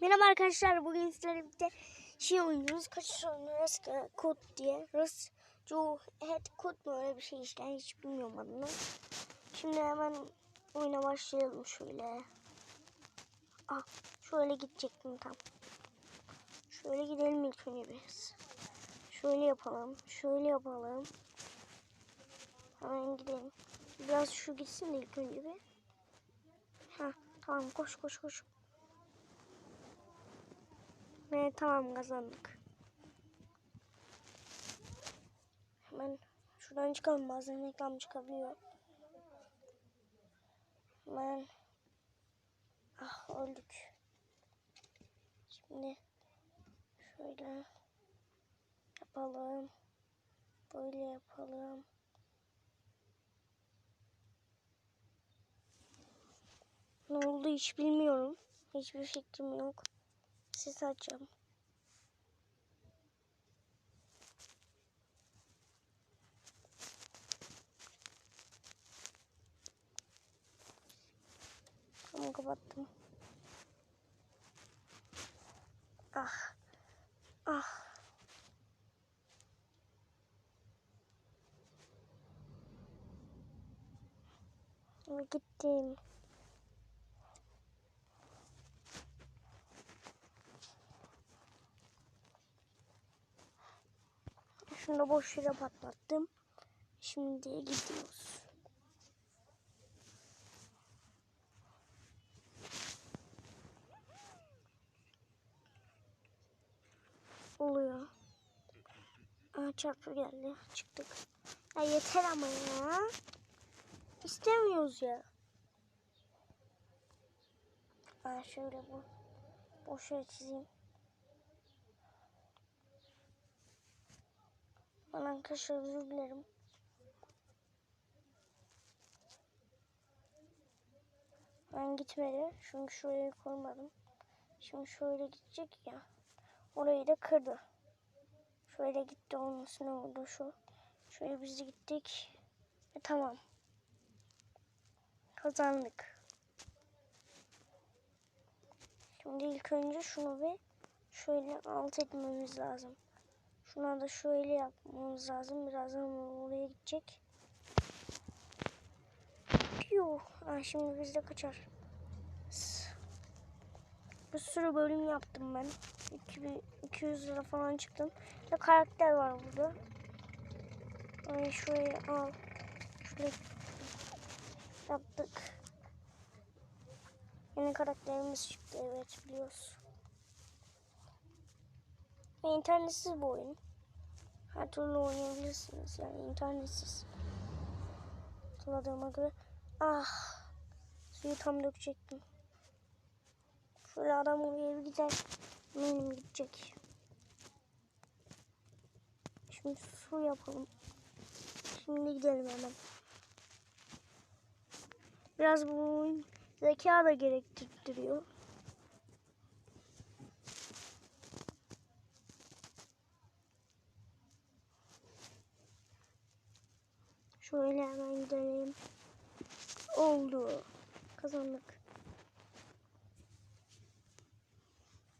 Merhaba arkadaşlar. Bugün sizlerle birlikte şey oynuyoruz. Kaçış oynuyoruz. Kod diye. Rus Joe Head Kod mu öyle bir şey işte. Hiç bilmiyorum adını. Şimdi hemen oyuna başlayalım şöyle. Ah şöyle gidecektim tam. Şöyle gidelim ilk önce biz. Şöyle yapalım. Şöyle yapalım. Hemen gidelim. Biraz şu gitsin de ilk önce bir. Ha tamam koş koş koş. Ve tamam kazandık. Hemen şuradan çıkalım bazen reklam çıkabiliyor. Hemen ah öldük. Şimdi şöyle yapalım. Böyle yapalım. Ne oldu hiç bilmiyorum. Hiçbir fikrim yok. Ses açacağım. Tamam kapattım. Ah. Ah. Gittim. Şunu boş yere patlattım. Şimdi gidiyoruz. Oluyor. Aa, çarpı geldi. Çıktık. Ya yeter ama ya. İstemiyoruz ya. Aa, şöyle bu. Boş yere çizeyim. Ben arkadaşlar özür. Ben gitmedi. Çünkü şurayı koymadım. Şimdi şöyle gidecek ya. Orayı da kırdı. Şöyle gitti olması ne oldu şu. Şöyle biz gittik. Ve tamam. Kazandık. Şimdi ilk önce şunu bir şöyle alt etmemiz lazım. Şuna da şöyle yapmamız lazım. Birazdan oraya gidecek. Yuh. Ha, şimdi bizde kaçar. Bir sürü bölüm yaptım ben. 2000, 200 lira falan çıktım. Ve karakter var burada. Ay şurayı al. Şurayı yaptık. Yeni karakterimiz çıktı. Evet biliyoruz. Ve internetsiz bu oyun. Her türlü oynayabilirsiniz yani internetsiz. Hatırladığıma göre. Ah. Suyu tam dökecektim. Şöyle adam oraya gider. Eminim gidecek. Şimdi su yapalım. Şimdi gidelim hemen. Biraz bu oyun zeka da gerektiriyor. Şöyle hemen gidelim. Oldu. Kazandık.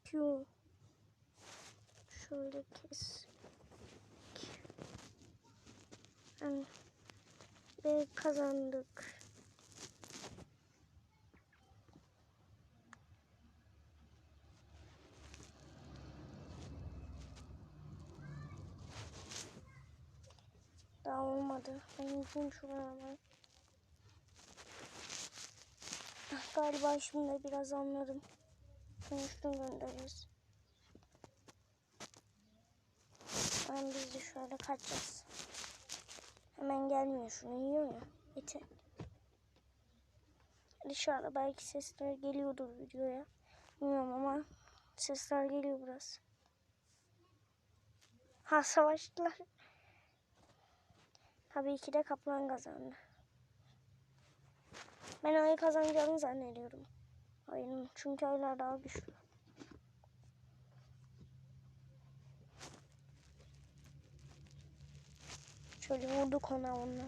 Q. Şöyle kes. Yani ve kazandık. Daha olmadı. Ben gideyim şuraya hemen. Ah, Galiba şimdi biraz anladım. Sonuçta göndeririz. Ben biz de şöyle kaçacağız. Hemen gelmiyor şunu yiyor ya. Yeter. Dışarıda belki sesler geliyordur videoya. Bilmiyorum ama sesler geliyor biraz. Ha savaştılar. Tabii ki de kaplan kazandı. Ben ayı kazanacağını zannediyorum. Ayının çünkü ayılar daha güçlü. Şöyle vurduk ona onunla.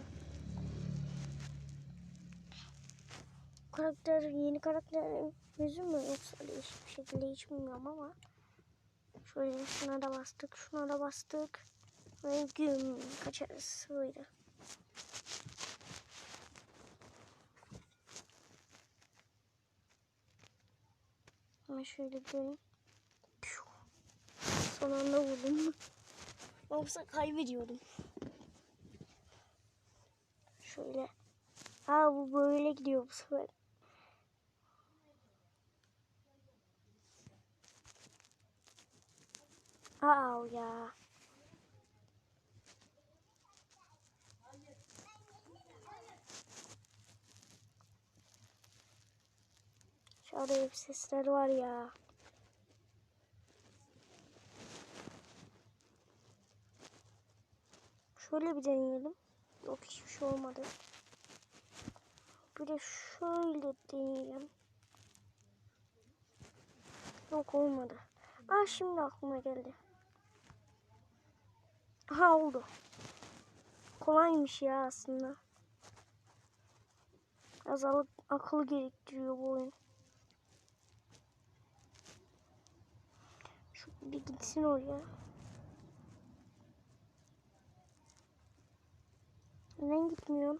karakter yeni karakter yüzü mü yoksa değişik bir şekilde hiç bilmiyorum ama şöyle şuna da bastık şuna da bastık ve güm kaçarız böyle. Ama şöyle. Piu. Son anda vurdum. Yoksa kaybediyordum. Şöyle. Aa bu böyle gidiyor bu sefer. Aa ya. Şurada hep sesler var ya. Şöyle bir deneyelim. Yok hiçbir şey olmadı. Bir de şöyle deneyeceğim. Yok olmadı. Aa şimdi aklıma geldi. Aha oldu. Kolaymış ya aslında. Az alıp akıl gerektiriyor bu oyun. Bir gitsin oraya. Neden gitmiyor?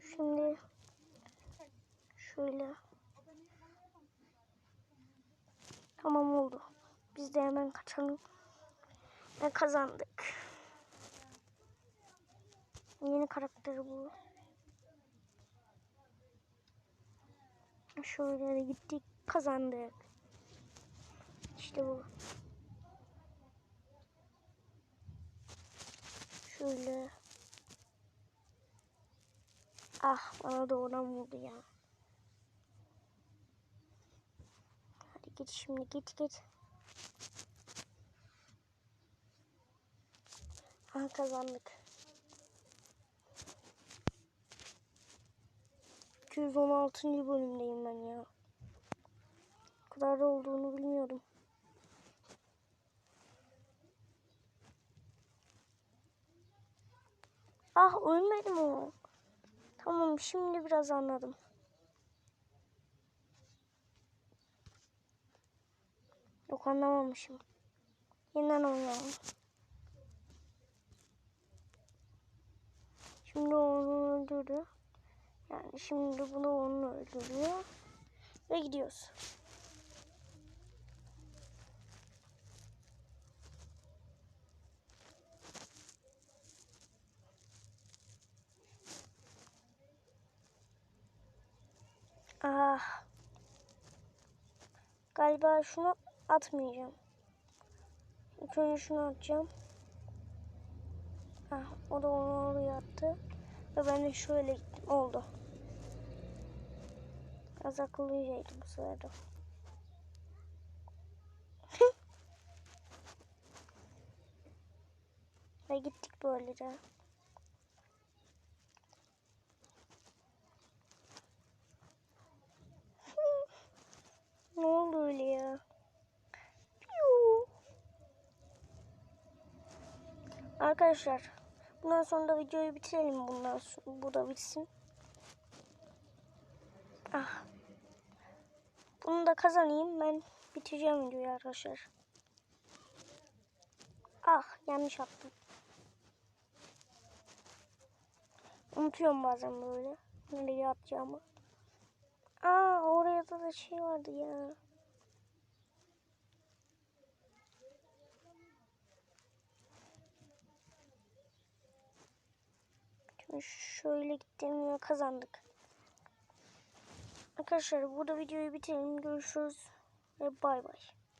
Şimdi şöyle. Tamam oldu. Biz de hemen kaçalım. Ve kazandık. Yeni karakteri bu. Şöyle de gittik kazandık. İşte bu. Şöyle. Ah bana doğrudan vurdu ya. Hadi git şimdi git git. Ah kazandık. 216. bölümdeyim ben ya. Kadar da olduğunu bilmiyordum. Ah ölmedim o. Tamam şimdi biraz anladım. Yok anlamamışım. Yeniden oynayalım. Şimdi onu öldürdü. Yani şimdi bunu onu öldürüyor. Ve gidiyoruz. Ah. Galiba şunu atmayacağım. İlk önce şunu atacağım. Ah, o da onu oraya attı. Ve ben de şöyle gittim. Oldu. Biraz akıllıydım bu de. Ve gittik böylece. ne oldu öyle ya? Arkadaşlar bundan sonra da videoyu bitirelim bundan sonra bu da bitsin. Ah. Bunu da kazanayım ben bitireceğim videoyu arkadaşlar. Ah yanlış attım. Unutuyorum bazen böyle. Nereye atacağımı. Aa oraya da, da şey vardı ya. Şöyle gittim ve kazandık. Arkadaşlar burada videoyu bitirelim. Görüşürüz ve bay bay.